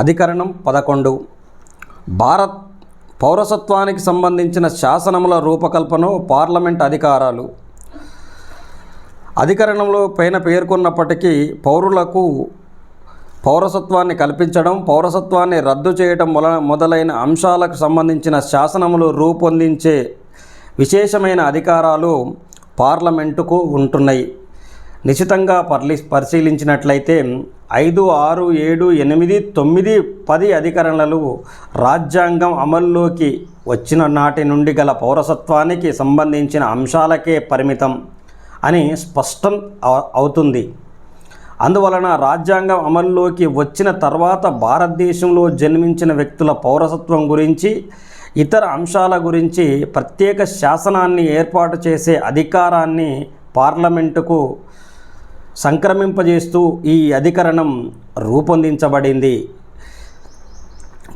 అధికరణం పదకొండు. భారత్ పౌరసత్వానికి సంబంధించిన శాసనముల రూపకల్పన పార్లమెంట్ అధికారాలు. అధికరణంలో పైన పేర్కొన్నప్పటికీ పౌరులకు పౌరసత్వాన్ని కల్పించడం పౌరసత్వాన్ని రద్దు చేయడం మొల మొదలైన అంశాలకు సంబంధించిన శాసనములు రూపొందించే విశేషమైన అధికారాలు పార్లమెంటుకు ఉంటున్నాయి. నిశితంగా పర్లి పరిశీలించినట్లయితే ఐదు ఆరు ఏడు ఎనిమిది తొమ్మిది పది అధికరణలు రాజ్యాంగం అమల్లోకి వచ్చిన నాటి నుండి గల పౌరసత్వానికి సంబంధించిన అంశాలకే పరిమితం అని స్పష్టం అవుతుంది. అందువలన రాజ్యాంగం అమల్లోకి వచ్చిన తర్వాత భారతదేశంలో జన్మించిన వ్యక్తుల పౌరసత్వం గురించి ఇతర అంశాల గురించి ప్రత్యేక శాసనాన్ని ఏర్పాటు చేసే అధికారాన్ని పార్లమెంటుకు సంక్రమింపజేస్తూ ఈ అధికరణం రూపొందించబడింది.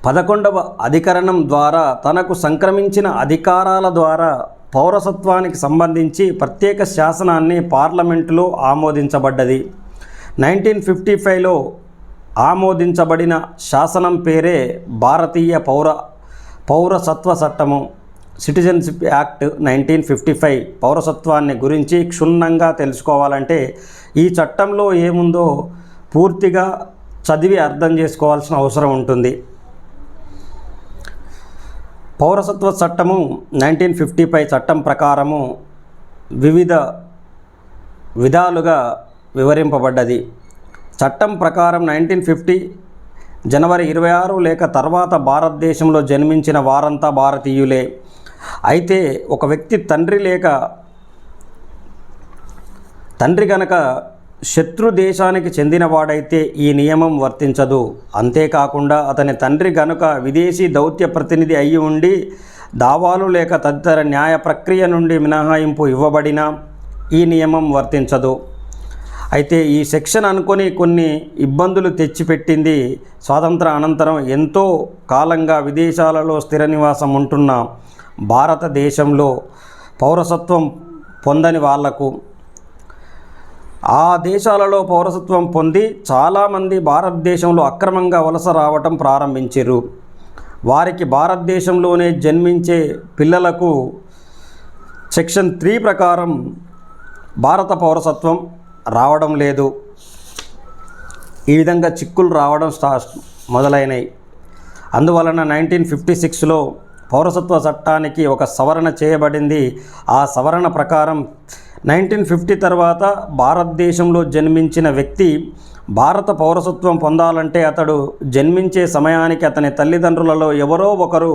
పదకొండవ అధికరణం ద్వారా తనకు సంక్రమించిన అధికారాల ద్వారా పౌరసత్వానికి సంబంధించి ప్రత్యేక శాసనాన్ని పార్లమెంటులో ఆమోదించబడ్డది. నైన్టీన్ ఫిఫ్టీ ఫైవ్లో ఆమోదించబడిన శాసనం పేరే భారతీయ పౌర పౌరసత్వ చట్టము. Citizenship act nineteen fifty five పౌరసత్వాన్ని గురించి క్షుణ్ణంగా తెలుసుకోవాలంటే ఈ చట్టంలో ఏముందో పూర్తిగా చదివి అర్థం చేసుకోవాల్సిన అవసరం ఉంటుంది. పౌరసత్వ చట్టము నైన్టీన్ ఫిఫ్టీ ఫైవ్ చట్టం ప్రకారము వివిధ విధాలుగా వివరింపబడ్డది. చట్టం ప్రకారం నైన్టీన్ ఫిఫ్టీ జనవరి ఇరవై ఆరు లేక తర్వాత భారతదేశంలో జన్మించిన వారంతా భారతీయులే. అయితే ఒక వ్యక్తి తండ్రి లేక తండ్రి గనక శత్రు దేశానికి చెందినవాడైతే ఈ నియమం వర్తించదు. అంతేకాకుండా అతని తండ్రి గనుక విదేశీ దౌత్య ప్రతినిధి అయి ఉండి దావాలు లేక తదితర న్యాయ ప్రక్రియ నుండి మినహాయింపు ఇవ్వబడినా ఈ నియమం వర్తించదు. అయితే ఈ సెక్షన్ అనుకొని కొన్ని ఇబ్బందులు తెచ్చిపెట్టింది స్వాతంత్ర అనంతరం ఎంతో కాలంగా విదేశాలలో స్థిర నివాసం ఉంటున్న భారతదేశంలో పౌరసత్వం పొందని వాళ్ళకు. ఆ దేశాలలో పౌరసత్వం పొంది చాలామంది భారతదేశంలో అక్రమంగా వలస రావటం ప్రారంభించారు వారికి భారతదేశంలోనే జన్మించే పిల్లలకు సెక్షన్ త్రీ ప్రకారం భారత పౌరసత్వం రావడం లేదు. ఈ విధంగా చిక్కులు రావడం స్టా మొదలైనవి అందువలన నైన్టీన్ ఫిఫ్టీ సిక్స్లో పౌరసత్వ చట్టానికి ఒక సవరణ చేయబడింది. ఆ సవరణ ప్రకారం నైన్టీన్ ఫిఫ్టీ తర్వాత భారతదేశంలో జన్మించిన వ్యక్తి భారత పౌరసత్వం పొందాలంటే అతడు జన్మించే సమయానికి అతని తల్లిదండ్రులలో ఎవరో ఒకరు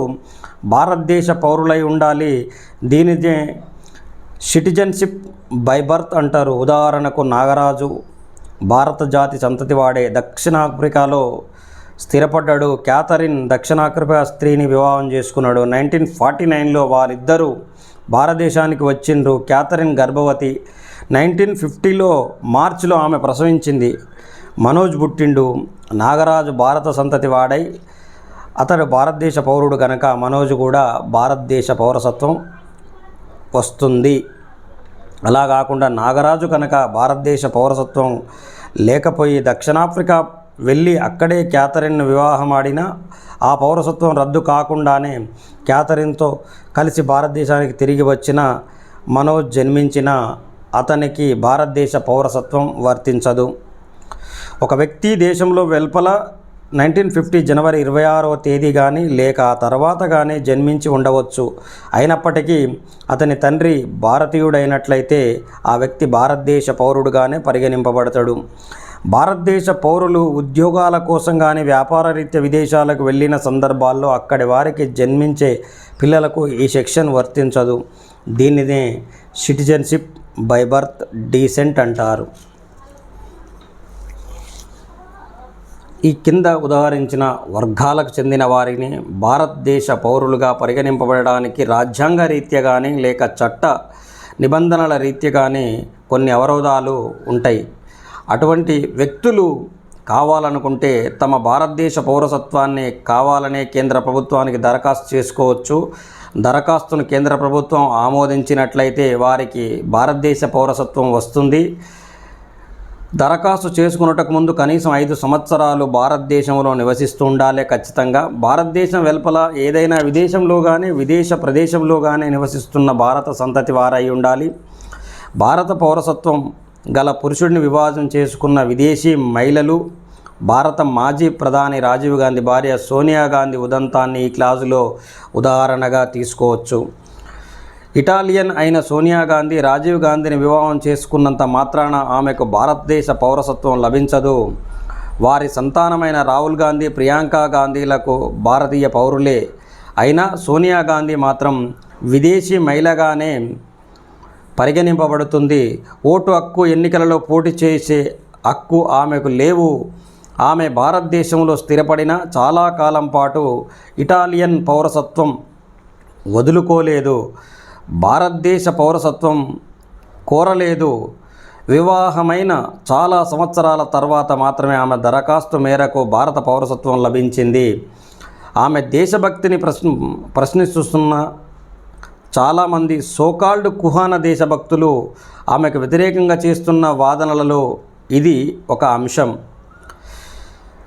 భారతదేశ పౌరులై ఉండాలి. దీనిదే సిటిజన్షిప్ బై బర్త్ అంటారు. ఉదాహరణకు నాగరాజు భారత జాతి సంతతి వాడే దక్షిణాఫ్రికాలో స్థిరపడ్డాడు. క్యాథరిన్ దక్షిణాఫ్రికా స్త్రీని వివాహం చేసుకున్నాడు. నైన్టీన్ ఫార్టీ నైన్లో వారిద్దరూ భారతదేశానికి వచ్చిండ్రు. క్యాథరిన్ గర్భవతి నైన్టీన్ ఫిఫ్టీలో మార్చిలో ఆమె ప్రసవించింది. మనోజ్ పుట్టిండు. నాగరాజు భారత సంతతి వాడై అతడు భారతదేశ పౌరుడు కనుక మనోజ్ కూడా భారతదేశ పౌరసత్వం వస్తుంది. అలా కాకుండా నాగరాజు కనుక భారతదేశ పౌరసత్వం లేకపోయి దక్షిణాఫ్రికా వెళ్ళి అక్కడే క్యాథరిన్ను వివాహం ఆడినా ఆ పౌరసత్వం రద్దు కాకుండానే క్యాథరిన్తో కలిసి భారతదేశానికి తిరిగి వచ్చిన మనోజ్ జన్మించిన అతనికి భారతదేశ పౌరసత్వం వర్తించదు. ఒక వ్యక్తి దేశంలో వెల్పల నైన్టీన్ ఫిఫ్టీ జనవరి ఇరవై ఆరవ తేదీ కానీ లేక ఆ తర్వాత కానీ జన్మించి ఉండవచ్చు. అయినప్పటికీ అతని తండ్రి భారతీయుడైనట్లయితే ఆ వ్యక్తి భారతదేశ పౌరుడుగానే పరిగణింపబడతాడు. భారతదేశ పౌరులు ఉద్యోగాల కోసం కానీ వ్యాపార రీత్యా విదేశాలకు వెళ్ళిన సందర్భాల్లో అక్కడి వారికి జన్మించే పిల్లలకు ఈ సెక్షన్ వర్తించదు. దీనినే సిటిజన్షిప్ బై బర్త్ డీసెంట్ అంటారు. ఈ కింద ఉదాహరించిన వర్గాలకు చెందిన వారిని భారతదేశ పౌరులుగా పరిగణింపబడడానికి రాజ్యాంగ రీత్యా కానీ లేక చట్ట నిబంధనల రీత్యా కానీ కొన్ని అవరోధాలు ఉంటాయి. అటువంటి వ్యక్తులు కావాలనుకుంటే తమ భారతదేశ పౌరసత్వాన్ని కావాలనే కేంద్ర ప్రభుత్వానికి దరఖాస్తు చేసుకోవచ్చు. దరఖాస్తును కేంద్ర ప్రభుత్వం ఆమోదించినట్లయితే వారికి భారతదేశ పౌరసత్వం వస్తుంది. దరఖాస్తు చేసుకున్నటకు ముందు కనీసం ఐదు సంవత్సరాలు భారతదేశంలో నివసిస్తూ ఉండాలి ఖచ్చితంగా. భారతదేశం వెలుపల ఏదైనా విదేశంలో కానీ విదేశ ప్రదేశంలో కానీ నివసిస్తున్న భారత సంతతి వారై ఉండాలి. భారత పౌరసత్వం గల పురుషుడిని వివాహం చేసుకున్న విదేశీ మహిళలు భారత మాజీ ప్రధాని రాజీవ్ గాంధీ భార్య సోనియా గాంధీ ఉదంతాన్ని ఈ క్లాజులో ఉదాహరణగా తీసుకోవచ్చు. ఇటాలియన్ అయిన సోనియా గాంధీ రాజీవ్ గాంధీని వివాహం చేసుకున్నంత మాత్రాన ఆమెకు భారతదేశ పౌరసత్వం లభించదు. వారి సంతానమైన రాహుల్ గాంధీ ప్రియాంక గాంధీలకు భారతీయ పౌరులే. అయినా సోనియా గాంధీ మాత్రం విదేశీ మహిళగానే పరిగణింపబడుతుంది. ఓటు హక్కు ఎన్నికలలో పోటీ చేసే హక్కు ఆమెకు లేవు. ఆమె భారతదేశంలో స్థిరపడిన చాలా కాలం పాటు ఇటాలియన్ పౌరసత్వం వదులుకోలేదు. భారతదేశ పౌరసత్వం కోరలేదు. వివాహమైన చాలా సంవత్సరాల తర్వాత మాత్రమే ఆమె దరఖాస్తు మేరకు భారత పౌరసత్వం లభించింది. ఆమె దేశభక్తిని ప్రశ్న ప్రశ్నిస్తున్న చాలామంది సోకాల్డ్ కుహాన దేశభక్తులు ఆమెకు వ్యతిరేకంగా చేస్తున్న వాదనలలో ఇది ఒక అంశం.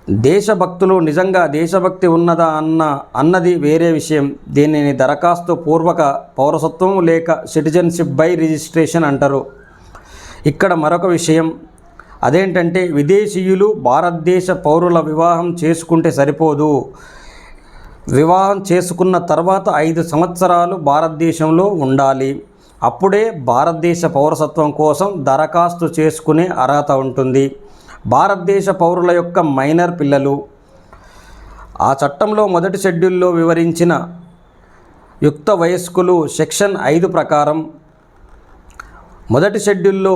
దేశభక్తులు నిజంగా దేశభక్తి ఉన్నదా అన్న అన్నది వేరే విషయం. దీనిని దరఖాస్తు పూర్వక పౌరసత్వం లేక సిటిజన్షిప్ బై రిజిస్ట్రేషన్ అంటారు. ఇక్కడ మరొక విషయం. అదేంటంటే విదేశీయులు భారతదేశ పౌరుల వివాహం చేసుకుంటే సరిపోదు. వివాహం చేసుకున్న తర్వాత ఐదు సంవత్సరాలు భారతదేశంలో ఉండాలి. అప్పుడే భారతదేశ పౌరసత్వం కోసం దరఖాస్తు చేసుకునే అర్హత ఉంటుంది. భారతదేశ పౌరుల యొక్క మైనర్ పిల్లలు. ఆ చట్టంలో మొదటి షెడ్యూల్లో వివరించిన యుక్త వయస్కులు సెక్షన్ ఐదు ప్రకారం మొదటి షెడ్యూల్లో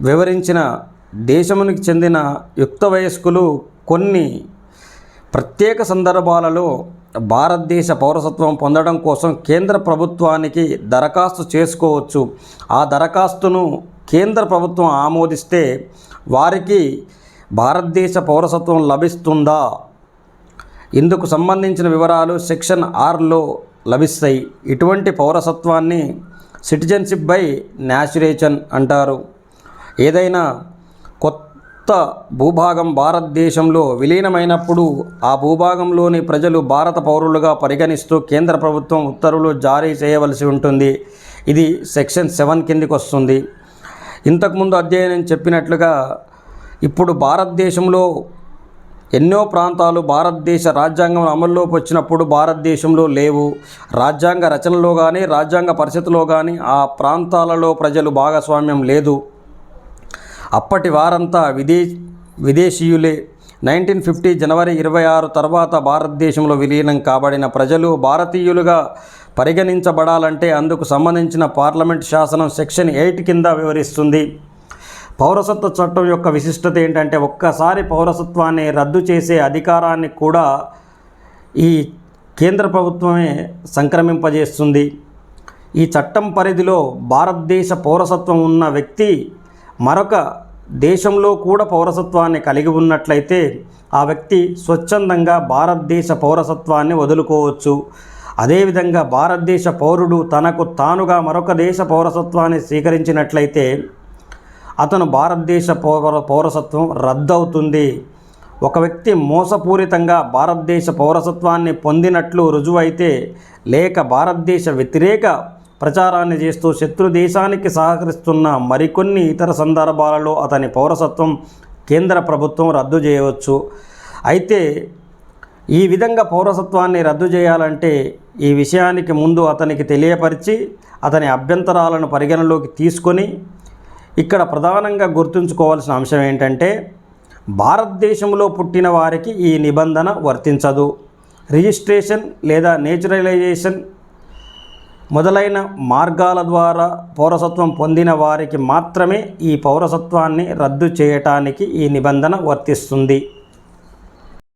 వివరించిన దేశమునికి చెందిన యుక్త వయస్కులు కొన్ని ప్రత్యేక సందర్భాలలో భారతదేశ పౌరసత్వం పొందడం కోసం కేంద్ర ప్రభుత్వానికి దరఖాస్తు చేసుకోవచ్చు. ఆ దరఖాస్తును కేంద్ర ప్రభుత్వం ఆమోదిస్తే వారికి భారతదేశ పౌరసత్వం లభిస్తుందా? ఇందుకు సంబంధించిన వివరాలు సెక్షన్ ఆర్లో లభిస్తాయి. ఇటువంటి పౌరసత్వాన్ని సిటిజన్షిప్ బై న్యాచురేషన్ అంటారు. ఏదైనా కొత్త భూభాగం భారతదేశంలో విలీనమైనప్పుడు ఆ భూభాగంలోని ప్రజలు భారత పౌరులుగా పరిగణిస్తూ కేంద్ర ప్రభుత్వం ఉత్తర్వులు జారీ చేయవలసి ఉంటుంది. ఇది సెక్షన్ సెవెన్ కిందికి వస్తుంది. ఇంతకుముందు అధ్యయనం చెప్పినట్లుగా ఇప్పుడు భారతదేశంలో ఎన్నో ప్రాంతాలు భారతదేశ రాజ్యాంగం అమల్లోకి వచ్చినప్పుడు భారతదేశంలో లేవు. రాజ్యాంగ రచనలో కానీ రాజ్యాంగ పరిషత్తులో కానీ ఆ ప్రాంతాలలో ప్రజలు భాగస్వామ్యం లేదు. అప్పటి వారంతా విదే విదేశీయులే నైన్టీన్ ఫిఫ్టీ జనవరి ఇరవై ఆరు తర్వాత భారతదేశంలో విలీనం కాబడిన ప్రజలు భారతీయులుగా పరిగణించబడాలంటే అందుకు సంబంధించిన పార్లమెంట్ శాసనం సెక్షన్ ఎయిట్ కింద వివరిస్తుంది. పౌరసత్వ చట్టం యొక్క విశిష్టత ఏంటంటే ఒక్కసారి పౌరసత్వాన్ని రద్దు చేసే అధికారాన్ని కూడా ఈ కేంద్ర ప్రభుత్వమే సంక్రమింపజేస్తుంది. ఈ చట్టం పరిధిలో భారతదేశ పౌరసత్వం ఉన్న వ్యక్తి మరొక దేశంలో కూడా పౌరసత్వాన్ని కలిగి ఉన్నట్లయితే ఆ వ్యక్తి స్వచ్ఛందంగా భారతదేశ పౌరసత్వాన్ని వదులుకోవచ్చు. అదేవిధంగా భారతదేశ పౌరుడు తనకు తానుగా మరొక దేశ పౌరసత్వాన్ని స్వీకరించినట్లయితే అతను భారతదేశ పౌర పౌరసత్వం రద్దవుతుంది. ఒక వ్యక్తి మోసపూరితంగా భారతదేశ పౌరసత్వాన్ని పొందినట్లు రుజువైతే లేక భారతదేశ వ్యతిరేక ప్రచారాన్ని చేస్తూ శత్రు దేశానికి సహకరిస్తున్న మరికొన్ని ఇతర సందర్భాలలో అతని పౌరసత్వం కేంద్ర ప్రభుత్వం రద్దు చేయవచ్చు. అయితే ఈ విధంగా పౌరసత్వాన్ని రద్దు చేయాలంటే ఈ విషయానికి ముందు అతనికి తెలియపరిచి అతని అభ్యంతరాలను పరిగణలోకి తీసుకొని ఇక్కడ ప్రధానంగా గుర్తుంచుకోవాల్సిన అంశం ఏంటంటే భారతదేశంలో పుట్టిన వారికి ఈ నిబంధన వర్తించదు. రిజిస్ట్రేషన్ లేదా నేచురలైజేషన్ మొదలైన మార్గాల ద్వారా పౌరసత్వం పొందిన వారికి మాత్రమే ఈ పౌరసత్వాన్ని రద్దు చేయటానికి ఈ నిబంధన వర్తిస్తుంది.